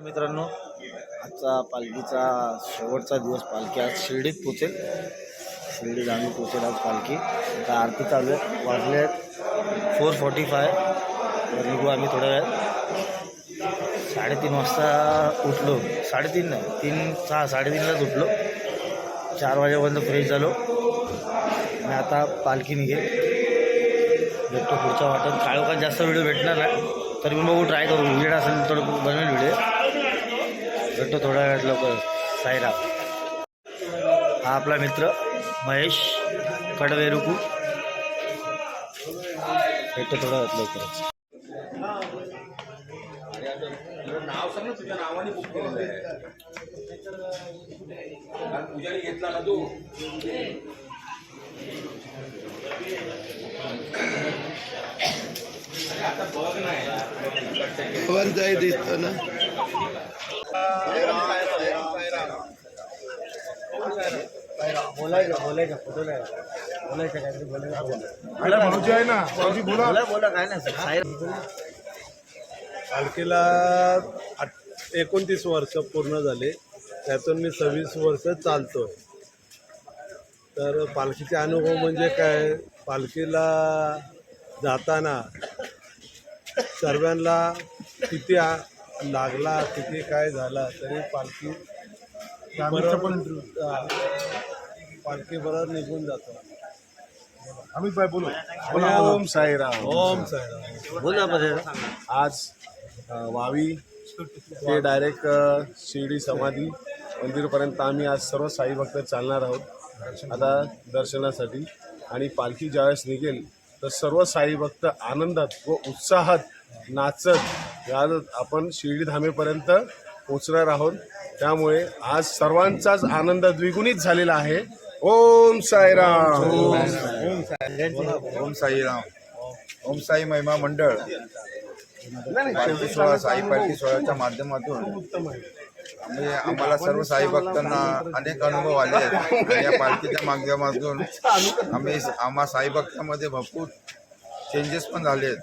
मित्रांनो आजचा पालखीचा शेवटचा दिवस पालखी आज शिर्डीत पोचेल शिर्डीत आम्ही पोचेल आज पालखी. आता आरती चालू आहे. वाजले आहेत फोर फॉर्टी फाय तर निघू आम्ही थोड्या वेळात. साडेतीन वाजता उठलो. साडेतीन नाही तीन सहा साडेतीनलाच उठलो. चार वाजेपर्यंत फ्रेश झालो. आणि आता पालखी निघेल भेटतो पुढच्या वाटत काळोखात जास्त व्हिडिओ भेटणार नाही. तर मी बघू ट्राय करू. वेळ असेल तर थोडं बनवेल व्हिडिओ. भेटतो थोड्या वेळात लवकर. साईराम. हा आपला मित्र महेश कडवेरुकू. भेटतो थोड्या वेळात लवकर तुझ्या नावाने बुक केलेलं आहे. कारण पूजाने घेतला ना तू. आता बघ नाही वर जाय दिसतो ना. बोलायचं बोलायचं फोटो नाही बोलायचं काहीतरी बोलायचं भाऊजी आहे ना. भाऊजी बोला. बोला काय नाही पालखीला एकोणतीस वर्ष पूर्ण झाले. त्यातून मी सव्वीस वर्ष चालतो. तर पालखीचे अनुभव म्हणजे काय? पालखीला जाताना सर्वांना किती लागला किती काय झाला तरी पालखी. पालखी बरोबर निघून जातो. अमित भाई बोलो. ओम साईराम. ओम साईराम. बोला आज वावी ते डायरेक्ट शिर्डी समाधी मंदिरपर्यंत आम्ही आज सर्व साई भक्त चालणार आहोत. आता दर्शनासाठी. आणि पालखी ज्यावेळेस निघेल तर सर्व साई भक्त आनंदात व उत्साहात नाचत गाजत आपण शिर्डी धामेपर्यंत पोचणार आहोत. त्यामुळे आज सर्वांचाच आनंद द्विगुणित झालेला आहे. ओम साईराम. ओम साईराम. ओम साई महिमा मंडळ. पालखी सोहळा साई पालखी सोहळ्याच्या माध्यमातून आम्ही आम्हाला सर्व साई भक्तांना अनेक अनुभव आले आहेत. आणि या पालखीच्या माध्यमातून आम्ही आम्हा साई भक्तांमध्ये भरपूर चेंजेस पण झाले आहेत.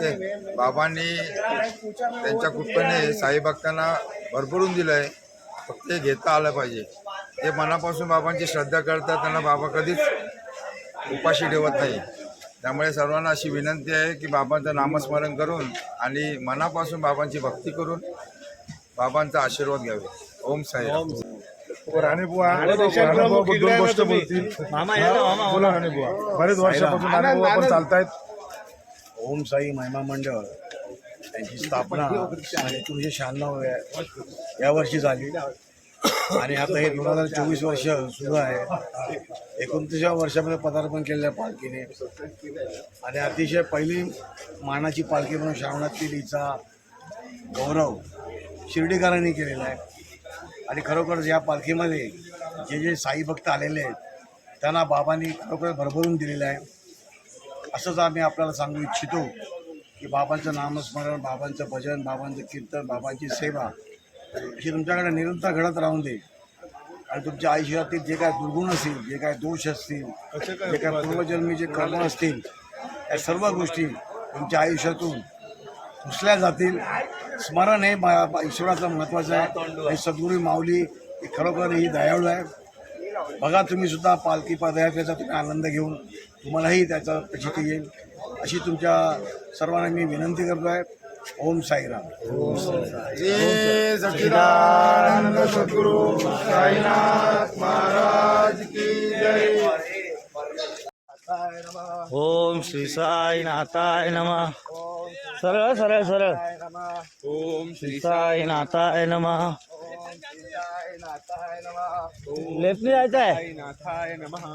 ते बाबांनी त्यांच्या कृपेने साई भक्तांना भरभरून दिलं आहे फक्त ते घेता आलं पाहिजे. ते मनापासून बाबांची श्रद्धा करतात त्यांना बाबा कधीच उपाशी ठेवत नाही. त्यामुळे सर्वांना अशी विनंती आहे की बाबांचं नामस्मरण करून आणि मनापासून बाबांची भक्ती करून बाबांचा आशीर्वाद घ्यावे. ओम साई दोन गोष्ट बोलतील. बोला बरेच वर्षापासून पण चालतायत. ओम साई महिमा मंडळ. त्यांची स्थापना एकोणीसशे शहाण्णव या- या वर्षी झाली. आणि आता हे दोन हजार चोवीस वर्ष सुरू आहे. एकोणतीसव्या वर्षामध्ये पदार्पण केलेलं आहे पालखीने. आणि अतिशय पहिली मानाची पालखी म्हणून श्रावणातील हिचा गौरव शिर्डीकरांनी केलेला आहे. आणि खरोखरच या पालखीमध्ये जे जे साई भक्त आलेले आहेत त्यांना बाबांनी खरोखर भरभरून दिलेलं आहे. असंच आम्ही आपल्याला सांगू इच्छितो की बाबांचं नामस्मरण बाबांचं भजन बाबांचं कीर्तन बाबांची सेवा ही तुमच्याकडे निरंतर घडत राहून दे. आणि तुमच्या आयुष्यातील जे काय दुर्गुण असतील जे काय दोष असतील जे काय पूर्वजन्मीचे कर्म असतील या सर्व गोष्टी तुमच्या आयुष्यातून पुसल्या जातील. स्मरण हे ईश्वराचं महत्त्वाचं आहे. आणि सद्गुरू माऊली ही खरोखर ही दयाळू आहे. बघा तुम्ही सुद्धा पालखी पदयात्रेचा तुम्ही आनंद घेऊन तुम्हालाही त्याचा प्रचिती येईल. अशी तुमच्या सर्वांना मी विनंती करतो आहे ओम साईराम. श्री सच्चिदानंद सद्गुरु साईनाथ महाराज की जय. ओम श्री साई नाथाय नमः. सरळ सरळ सरळ. ओम श्री साई नाथाय नमः. लेफ्टने जायचं आहे नाथाय नमः.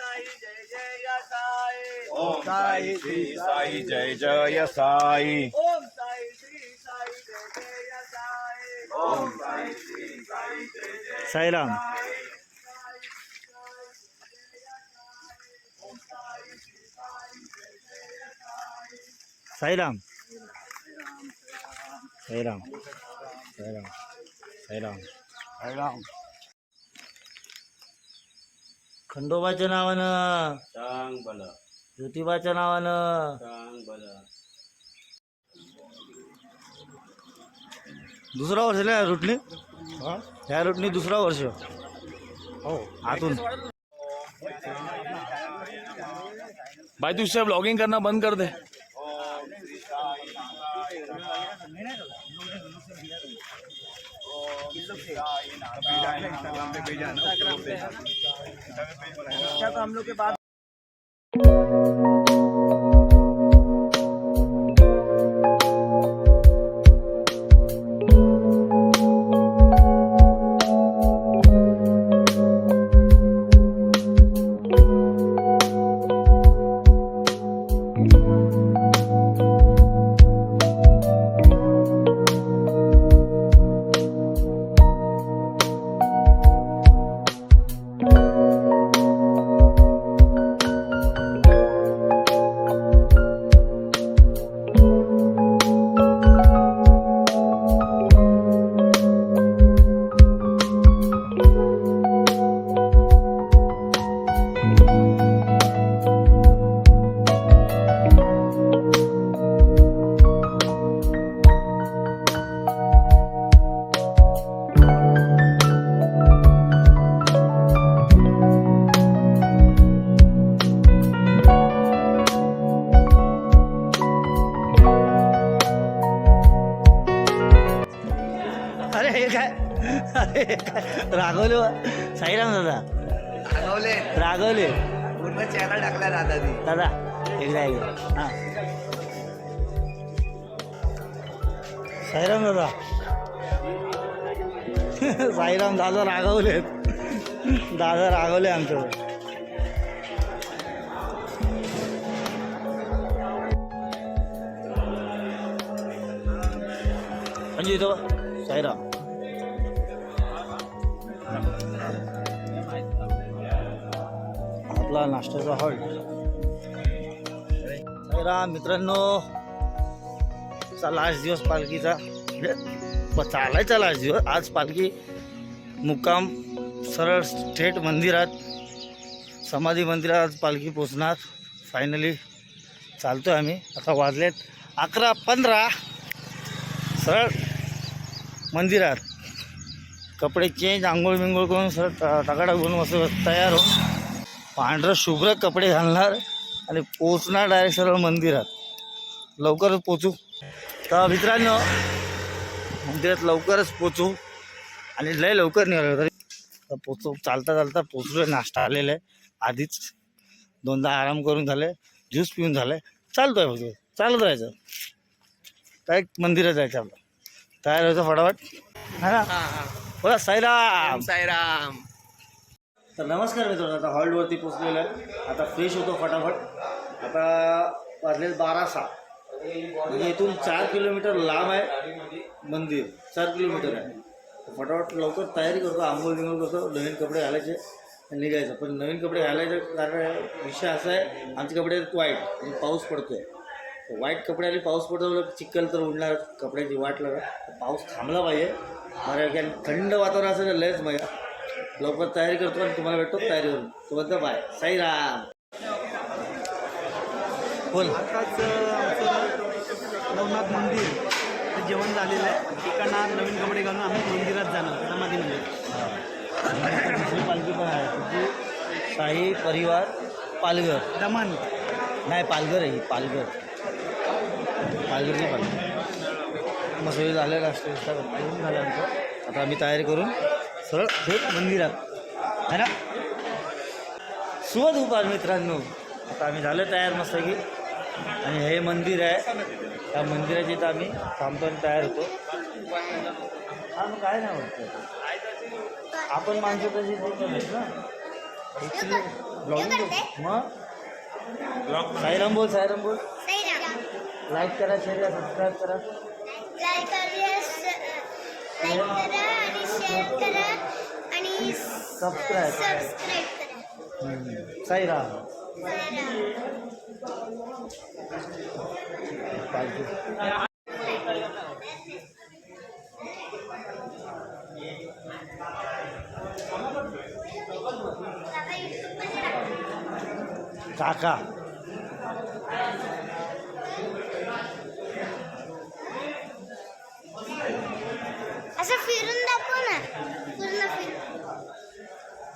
साई जय जय साई ओम साई श्री साई जय जय साई साईराम साईराम साईराम साईराम साईराम साईराम खंडोबाच्या नावानं. सांग बल ज्योतिबाच्या नावानं. सांग बल दुसरा वर्ष ना या रूटने या रूटने दुसरा वर्ष. हो. आतून. भाई तू उससे ब्लॉगिंग करना बंद कर दे. तो हम लोग के बाद अरे रागवले. साईराम दादा. रागवले. रागवले. पूर्ण चेहरा टाकला दादानी दादा एकदा एकदा हा. साईराम दादा. साईराम दादा रागवले. दादा रागवले आमच्यावर. म्हणजे इथं आपला नाश्त्याचा हॉल राम मित्रांनो चा लास्ट दिवस पालखीचा. चालायचा लास्ट दिवस. आज पालखी मुक्काम सरळ थेट मंदिरात समाधी मंदिरात आज पालखी पोचणार. फायनली चालतो आम्ही. आता वाजलेत अकरा पंधरा. सरळ मंदिरात. कपडे चेंज आंघोळ बिंघोळ करून सरळ टाकाटा घेऊन असं तयार होऊन. पांढरं शुभ्र कपडे घालणार आणि पोचणार डायरेक्ट सरळ मंदिरात. लवकरच पोचू तर मित्रांनो मंदिरात लवकरच पोचू आणि लय लवकर निघालो तरी. तर पोचू चालता चालता पोचलो नाश्ता आलेला आहे आधीच दोनदा आराम करून झाले ज्यूस पिऊन झाले. चालतोय फक्त चालत राहायचं. काय मंदिरात जायचं आपलं. तयार व्हायचं फटाफट. हा ना? बोला साईराम. साईराम. तर नमस्कार मित्रांनो आता हॉल्टवरती पोचलेलो आहे. आता फ्रेश होतो फटाफट. आता वाजले बारा सहा. म्हणजे इथून चार किलोमीटर लांब आहे मंदिर. चार किलोमीटर आहे. फटाफट लवकर तयारी करतो आंघोळ बिंगोळ करतो नवीन कपडे घालायचे निघायचं. पण नवीन कपडे घालायचं कारण विषय असा आहे आमचे कपडे वाईट म्हणजे पाऊस पडतो आहे वाईट कपडे आणि पाऊस पडतो चिखल तर उडणार कपड्याची वाट लागत पाऊस थांबला पाहिजे. मला कारण थंड वातावरण असेल लयच मजा. लवकर तयारी करतो आणि तुम्हाला भेटतो तयारीवरून. तोपर्यंत बाय साईराम. बोल. आताच आमचं नवनाथ मंदिर जेवण झालेलं आहे. ठिकाणा नवीन कपडे घालून आम्ही मंदिरात जाणार आता दुसरी पालखी पण आहे. शाही परिवार पालघर. दमन नाही पालघर आहे ही पालघर. पालघरची पालघर. मग सोयी झालेलं असते करून झालं आमचं. आता आम्ही तयारी करून सरळ थेट मंदिरात. है ना? दुपार मित्रांनो आता आम्ही झालं तयार मस्त की आणि हे मंदिर आहे. त्या मंदिराच्या इथं आम्ही थांबतो आणि तयार होतो. हा मग काय नाही वाटतं आपण माणसं तशी ना? ब्लॉगिंग मग? साईराम बोल साईराम बोल. लाईक करा शेअर करा सबस्क्राईब करा. शेअर करा आणि सबस्क्राईब सबस्क्राईब करा. साईराम काका असं फिरून दाखव ना पूर्ण फिरून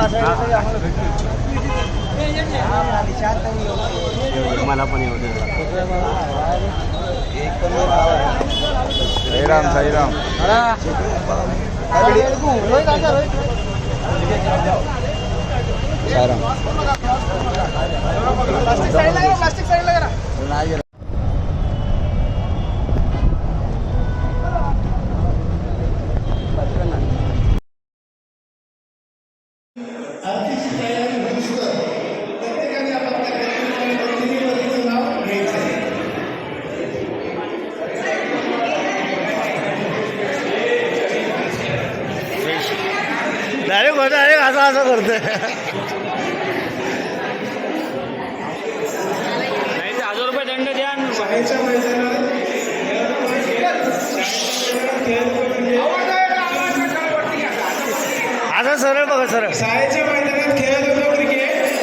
असायला तरी आम्हाला भेटली मला पण येऊ दे साईराम साईराम डायरेक्ट होतं डायरेक्ट असं असं करतोय. नाही ते हजार रुपये दंड द्या. असं सरळ बघा सरळ. शाळेच्या मैदानात खेळत होतो क्रिकेट.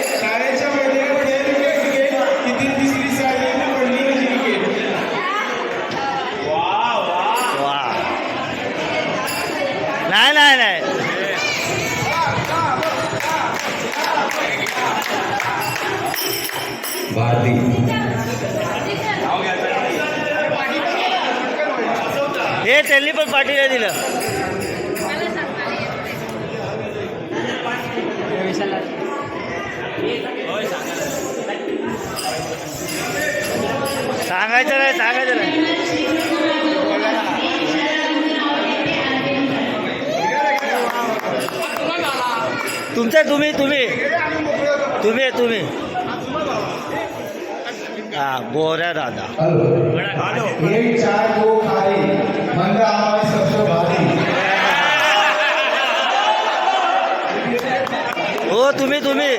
हे त्यांनी पण पाठीला दिलं सांगायचं नाही सांगायचं नाही. तुमचं तुम्ही तुम्ही. तुम्ही तुम्ही. हा गोऱ्या दादा एक चार को खाई मंगा हमारे सबसे भारी। हो तुम्ही तुम्ही।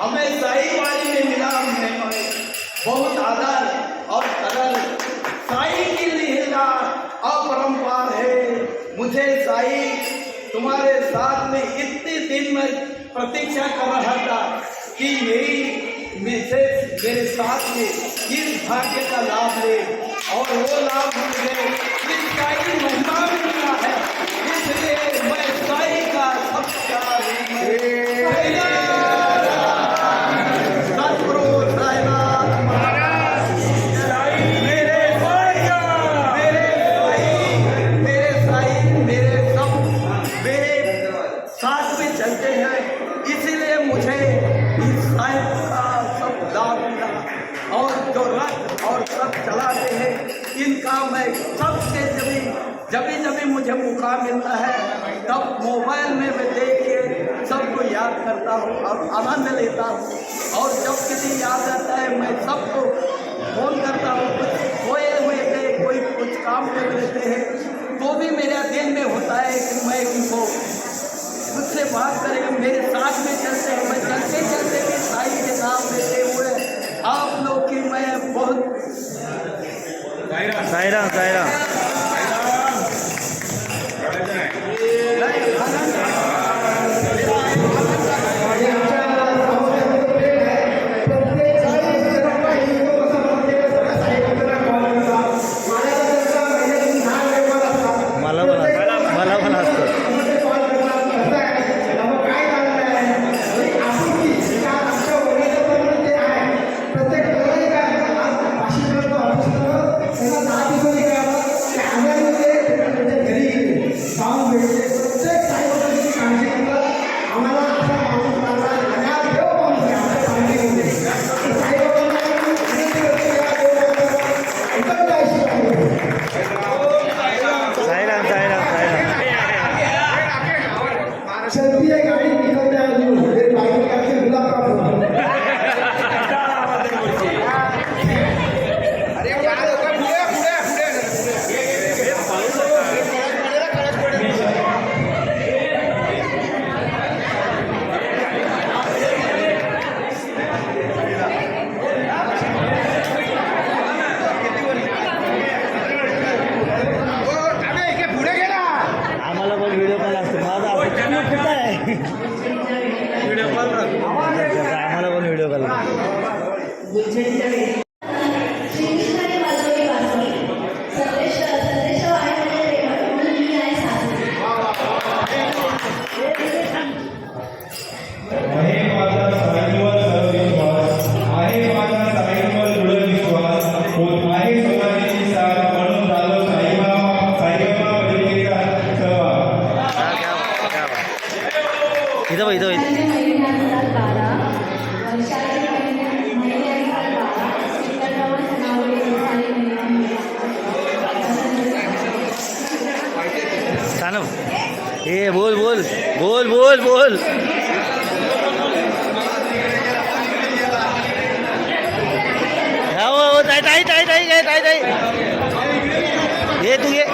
हमें साई वाली में मिला बहुत आदर और कदर। साई की लीला अपरंपार है। मुझे साई तुम्हारे साथ में इतने दिन में प्रतीक्षा कर रहा था कि मेरी मेरे मेरे साथ में इस भाग्य का लाभ ले। और वो लाभ मुझे ही महिमा मिला है। इसलिए मैं साई का सबका मुझे मौका मिलता है, तब मोबाइल में मैं देख के सबको याद करता हूँ और आनंद लेता हूँ। और जब किसी याद आता है, मैं सबको फ़ोन करता हूँ, कुछ खोए हुए थे कोई कुछ काम कर लेते हैं तो भी मेरा दिल में होता है कि मैं उनको मुझसे बात करेंगे मेरे साथ में चलते हैं, मैं चलते चलते भी साई के नाम लेते हुए आप लोग की मैं बहुत साईराम साईराम। सानव ए बोल बोल बोल बोल बोल. हो, हो ताई ताई ताई घे ताई ताई. घे तू घे.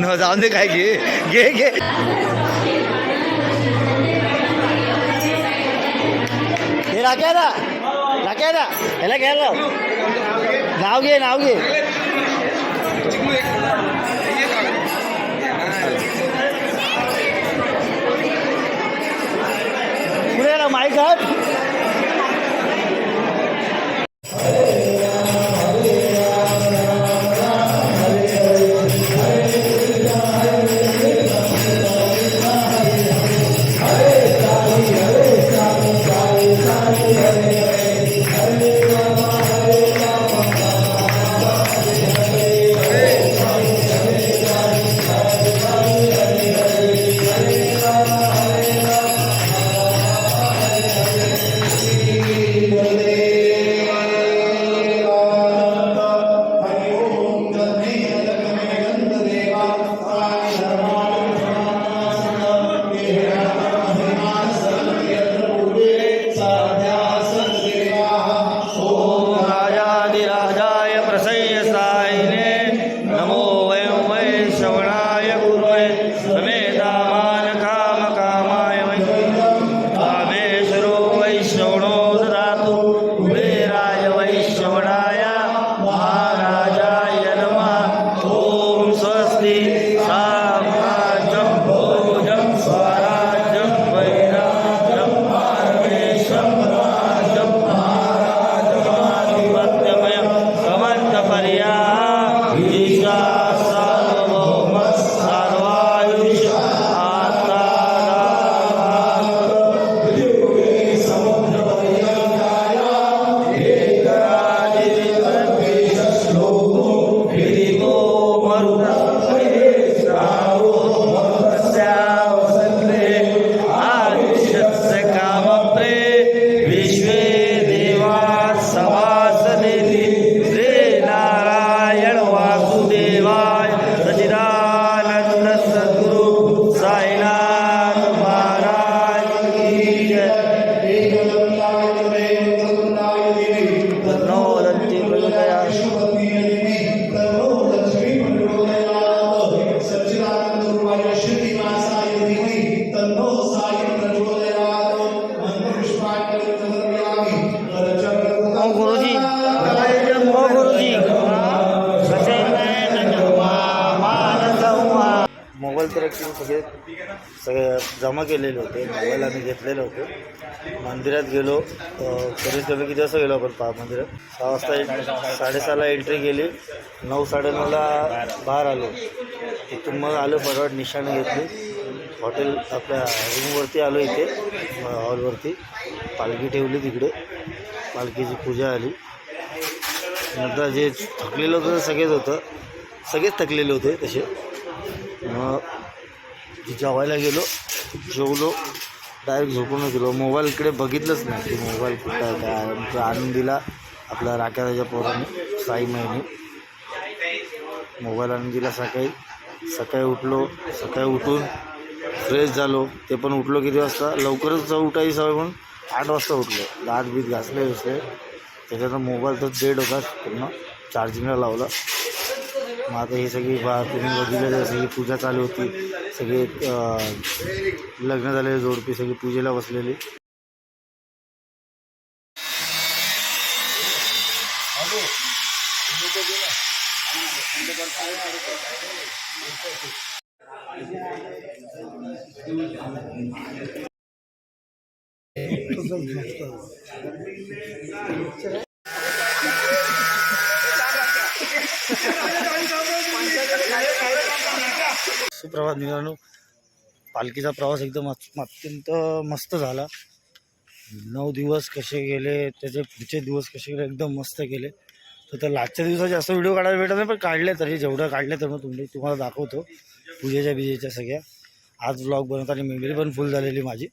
न जाऊन दे काय घे. घे घे. हे राख्या ना राख्या ना ह्याला घ्यायला नाव घे नाव घे. ไครับ कामं केलेले होते मोबाईल आम्ही घेतलेलं होतं. मंदिरात गेलो कमीत कमी किती वाजता गेलो आपण? पा मंदिरात? सहा वाजता एंट- साडेसहाला एंट्री केली. नऊ साडेनऊला बाहेर आलो. तिथून मग आलो परत निशाणं घेतली. हॉटेल आपल्या रूमवरती आलो इथे हॉलवरती. पालखी ठेवली तिकडे. पालखीची पूजा आली. नंतर जे थकलेलं होतं सगळेच होतं. सगळेच थकलेले होते तसे. मग जेवायला गेलो जेवलो डायरेक्ट झोपूनच गेलो मोबाईल इकडे बघितलंच नाही. की मोबाईल कुठं काय आमचा आणून दिला आपल्या राख्याच्या पोराने साई महिने मोबाईल आणून दिला सकाळी सकाळी उठलो. सकाळी उठून फ्रेश झालो. ते पण उठलो किती वाजता? लवकरच उठायची सवय म्हणून आठ वाजता उठलो. दात बीत घासले घासले. त्याच्यानं मोबाईल तर डेड होता पूर्ण चार्जिंगला लावला. मग आता ही सगळी बा तुम्ही बघितलं सगळी पूजा चालू होती. सगळे लग्न झालेले जोडपी सगळी पूजेला बसलेली. सुप्रभात मित्रांनो. पालखीचा प्रवास एकदम अत्यंत मस्त झाला. नऊ दिवस कसे गेले त्याचे पुढचे दिवस कसे गेले एकदम मस्त गेले तर त्या लास्टच्या दिवसात जास्त व्हिडिओ काढायला भेटत नाही पण काढले तरी जेवढं काढले तर मग तुम्ही तुम्हाला दाखवतो. पूजेच्या बिजेच्या सगळ्या. आज ब्लॉग आणि मेमरी पण फुल झालेली माझी.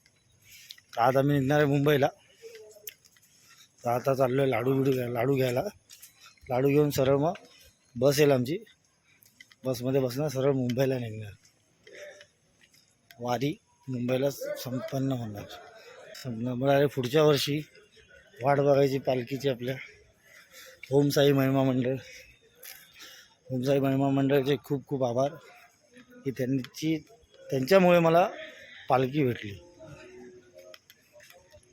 तर आज आम्ही निघणार आहे मुंबईला. तर आता चाललो आहे लाडू बिडू घ्या लाडू घ्यायला. लाडू घेऊन सरळ मग बस येईल आमची. बसमध्ये बसणार सरळ मुंबईला निघणार. वारी मुंबईला संपन्न होणार. संपन्न अरे पुढच्या वर्षी वाट बघायची पालखीची आपल्या ओमसाई महिमा मंडळ. ओमसाई महिमा मंडळाचे खूप खूप आभार. की त्यांची त्यांच्यामुळे मला पालखी भेटली.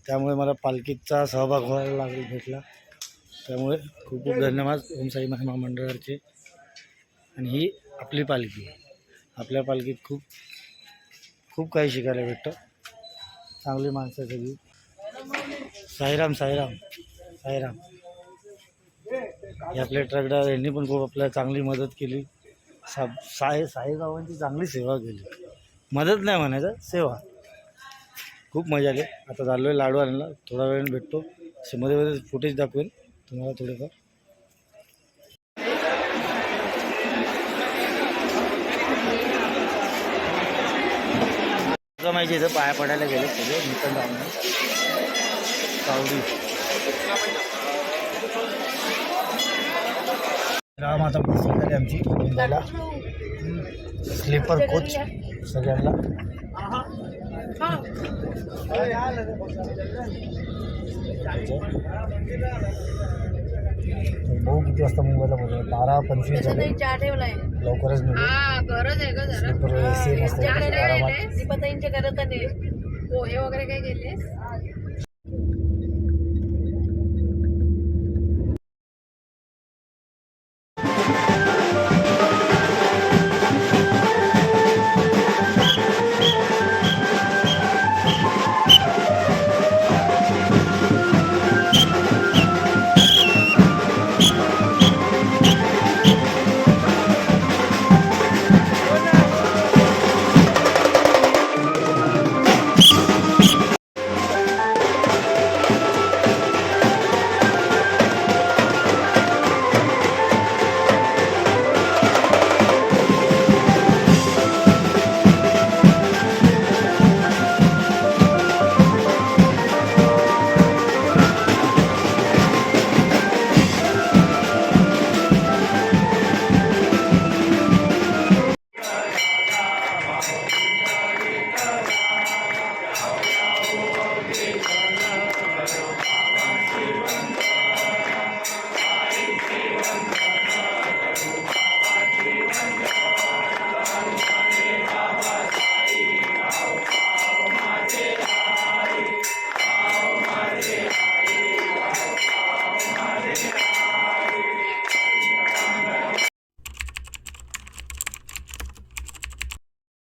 त्यामुळे मला पालखीचा सहभाग व्हायला लागला भेटला. त्यामुळे खूप खूप धन्यवाद ओमसाई महिमा मंडळाचे. आणि ही आपली पालखी. आपल्या पालखीत खूप खूप काही शिकायला भेटतं. चांगली माणसं सगळी. साईराम साईराम साईराम. हे आपले ट्रक ड्रायव्हर यांनी पण खूप आपल्याला चांगली मदत केली. सा साई साईबाबांची चांगली सेवा केली. मदत नाही म्हणायचं सेवा. खूप मजा आली. आता चाललो आहे लाडू आणला थोडा वेळ भेटतो. मध्ये मध्ये फुटेज दाखवेन. तुम्हाला थोडेफार माहिती इथं पाया पडायला गेले सगळे निकन जाऊन सावडी राम आता बस झाली आमची मुंबईला. स्लीपर कोच सगळ्यांना. भाऊ किती वाजता मुंबईला पोहोचलो? बारा पंचवीस झाले. लवकरच निघू. स्लीपर ए सी मस्त आरामात. दीपाताईंच्या घरात आले पोहे वगैरे काय केले